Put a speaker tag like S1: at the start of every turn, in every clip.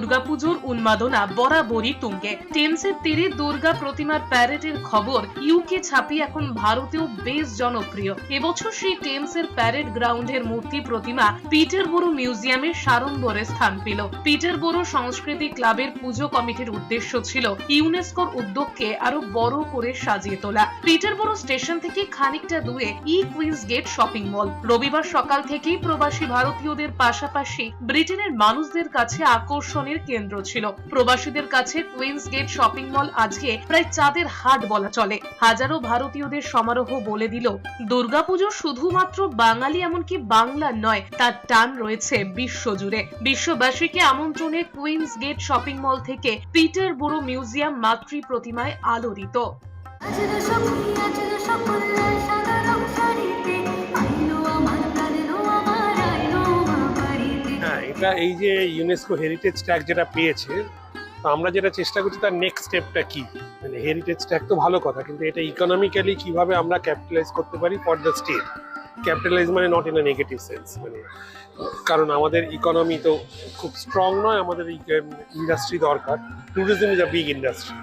S1: দুর্গাপুজোর উন্মাদনা বরাবরই তুঙ্গে। টেমসের তীরে দুর্গা প্রতিমার প্যারেডের খবর ইউকে ছাপি এখন ভারতেও বেশ জনপ্রিয়। এবছর সেই টেমসের প্যারেড গ্রাউন্ডের মূর্তি প্রতিমা পিটারবোরো মিউজিয়ামের সাড়ম্বরে স্থান পেল। পিটারবোরো সংস্কৃতি ক্লাবের পুজো কমিটির উদ্দেশ্য ছিল ইউনেস্কোর উদ্যোগকে আরও বড় করে সাজিয়ে তোলা। পিটারবোরো স্টেশন থেকে খানিকটা দূরে ই কুইন্স গেট শপিং মল। রবিবার সকাল থেকেই প্রবাসী ভারতীয়দের পাশাপাশি ব্রিটেনের মানুষদের কাছে আকর্ষণের কেন্দ্র ছিল। প্রবাসীদের কাছে কুইন্স গেট শপিং মল আজকে প্রায় চাঁদের হাট বলা চলে। হাজারো ভারতীয়দের সমারোহ বলে দিল। দুর্গাপুজো শুধুমাত্র বাঙালি এমনকি বাংলা নয়, তার টান রয়েছে বিশ্বজুড়ে। বিশ্ববাসীকে আমন্ত্রণে কুইন্স গেট শপিং মল থেকে পিটার বুড়ো মিউজিয়াম মাতৃ প্রতিমায় আলোড়িত।
S2: এটা এই যে ইউনেস্কো হেরিটেজ ট্যাগ যেটা পেয়েছে, তো আমরা যেটা চেষ্টা করছি তার নেক্সট স্টেপটা কি? মানে হেরিটেজ ট্যাগ তো ভালো কথা, কিন্তু এটা ইকোনমিক্যালি কীভাবে আমরা ক্যাপিটালাইজ করতে পারি ফর দ্য স্টেট ক্যাপিটালাইজ মানে not in a negative sense মানে কারণ আমাদের ইকোনমি তো খুব স্ট্রং নয়, আমাদের ইন্ডাস্ট্রি দরকার tourism is a big industry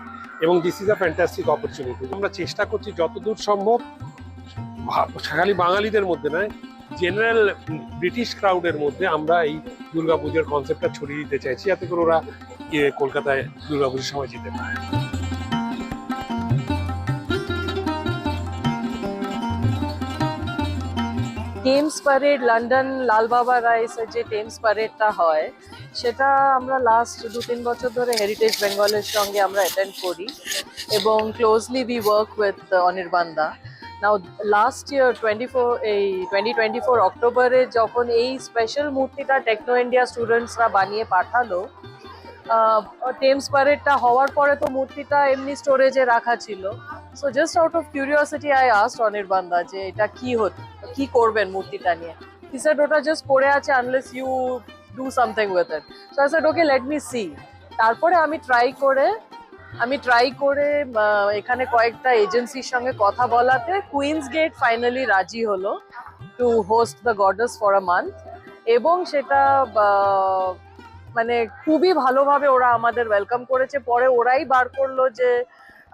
S2: এবং this is a fantastic opportunity আমরা চেষ্টা করছি যতদূর সম্ভব খালি বাঙালিদের মধ্যে নয় জেনারেল ব্রিটিশ ক্রাউডের মধ্যে আমরা এই দুর্গাপুজোর কনসেপ্টটা ছড়িয়ে দিতে চাইছি, যাতে করে ওরা কলকাতায় দুর্গাপুজোর সময় যেতে পারে।
S3: টেমস প্যারেড লন্ডন লালবাবা রাইসের যে টেমস প্যারেডটা হয়, সেটা আমরা লাস্ট দু তিন বছর ধরে হেরিটেজ বেঙ্গলের সঙ্গে আমরা অ্যাটেন্ড করি, এবং closely we work with অনির্বাণদা। Now last year twenty four এই টোয়েন্টি টোয়েন্টি ফোর অক্টোবরে যখন এই স্পেশাল মূর্তিটা টেকনো ইন্ডিয়া স্টুডেন্টসরা বানিয়ে পাঠালো টেমস প্যারেডটা হওয়ার পরে তো মূর্তিটা এমনি স্টোরেজে রাখা ছিল। So just out of curiosity I asked অনির্বাণদা যে এটা কি হতো, কি করবেন মূর্তিটা নিয়ে? হি সেড ওটা জাস্ট পড়ে আছে unless you do something with it so I said okay let me see তারপরে আমি ট্রাই করে আমি ট্রাই করে এখানে কয়েকটা এজেন্সির সঙ্গে কথা বলাতে কুইন্স গেট ফাইনালি রাজি হলো to host the goddess for a month এবং সেটা মানে খুবই ভালোভাবে ওরা আমাদের ওয়েলকাম করেছে। পরে ওরাই বার করল যে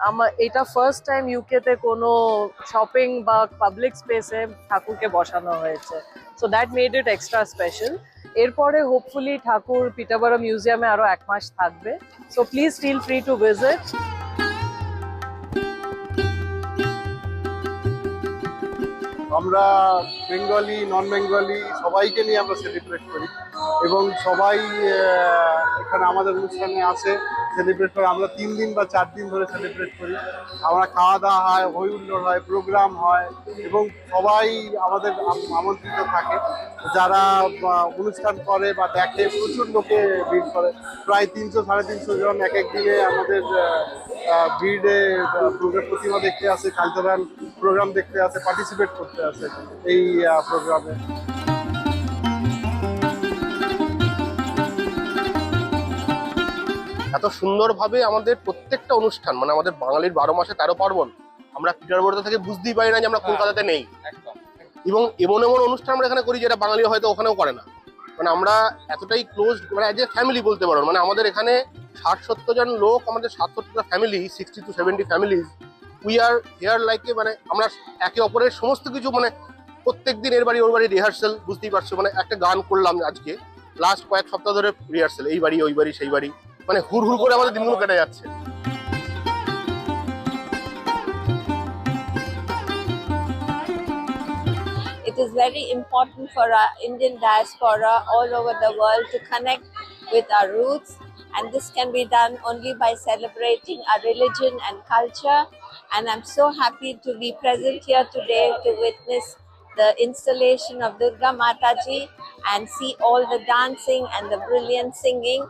S3: আমার এটা ফার্স্ট টাইম ইউকেতে কোনো শপিং বা পাবলিক স্পেসে ঠাকুরকে বসানো হয়েছে। So that made it extra special এরপরে হোপফুলি ঠাকুর পিটাবারা মিউজিয়ামে আরও এক মাস থাকবে। So please feel free to visit
S4: আমরা বেঙ্গলি নন বেঙ্গলি সবাইকে নিয়ে আমরা সেলিব্রেট করি। এবং সবাই এখানে আমাদের অনুষ্ঠানে আসে সেলিব্রেট করে আমরা তিন দিন বা চার দিন ধরে সেলিব্রেট করি। আমরা খাওয়া দাওয়া হয়, হই হুল্লোড় হয় প্রোগ্রাম হয় এবং সবাই আমাদের আমন্ত্রিত থাকে। যারা অনুষ্ঠান করে বা দেখে, প্রচুর লোকে ভিড় করে। প্রায় তিনশো, সাড়ে তিনশো জন এক এক দিনে আমাদের ভিড়ে প্রতিমা দেখতে আসে কালচারাল প্রোগ্রাম দেখতে আসে পার্টিসিপেট করতে আসে এই প্রোগ্রামে
S5: এত সুন্দরভাবে আমাদের প্রত্যেকটা অনুষ্ঠান মানে আমাদের বাঙালির বারো মাসে তেরো পার্বণ আমরা পিটারবোর্ড থেকে বুঝতেই পারি না যে আমরা কলকাতাতে নেই। এবং এমন এমন অনুষ্ঠান আমরা এখানে করি যেটা বাঙালি হয়তো ওখানেও করে না। মানে আমরা এতটাই ক্লোজ মানে অ্যাজ এ ফ্যামিলি বলতে পারো মানে আমাদের এখানে ষাট সত্তর জন লোক আমাদের ষাট সত্তরটা family sixty two seventy families we are here লাইকে মানে আমরা একে অপরের সমস্ত কিছু মানে প্রত্যেক দিন এর বাড়ি ওর বাড়ি রিহার্সেল বুঝতেই পারছ মানে একটা গান করলাম আজকে লাস্ট কয়েক সপ্তাহ ধরে রিহার্সেল এই বাড়ি ওই বাড়ি সেই বাড়ি। মানে হুর হুর করে আমাদের দিনগুলো কেটে যাচ্ছে
S6: It is very important for our Indian diaspora all over the world to connect with our roots, and this can be done only by celebrating our religion and culture. And I'm so happy to be present here today to witness the installation of Durga Mataji and see all the dancing and the brilliant singing.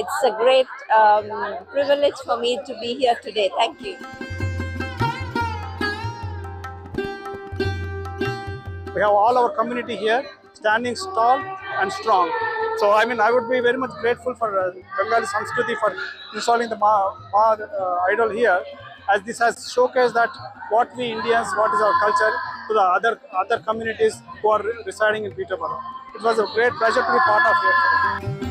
S6: It's a great um, privilege for me to be here today. Thank you.
S7: we have all our community here standing tall and strong. So I mean, I would be very much grateful for uh, Bengali Sanskriti for installing the Ma, Ma uh, idol here, as this has showcased that what we Indians, what is our culture to the other other communities who are residing in Peterborough. It was a great pleasure to be part of it.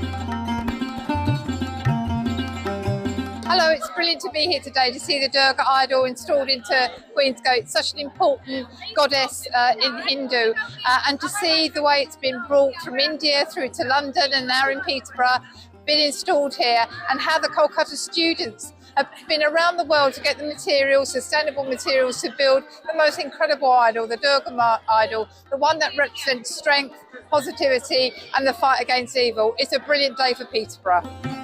S8: Hello, it's brilliant to be here today to see the Durga idol installed into Queensgate, such an important goddess uh, in Hindu, uh, and to see the way it's been brought from India through to London and now in Peterborough, been installed here, and how the Kolkata students have been around the world to get the materials, sustainable materials, to build the most incredible idol, the Durga idol, the one that represents strength, positivity, and the fight against evil. It's a brilliant day for Peterborough.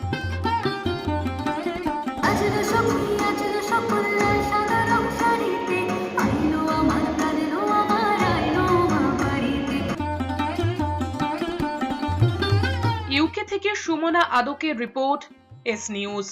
S1: Sumana আদকের report S news.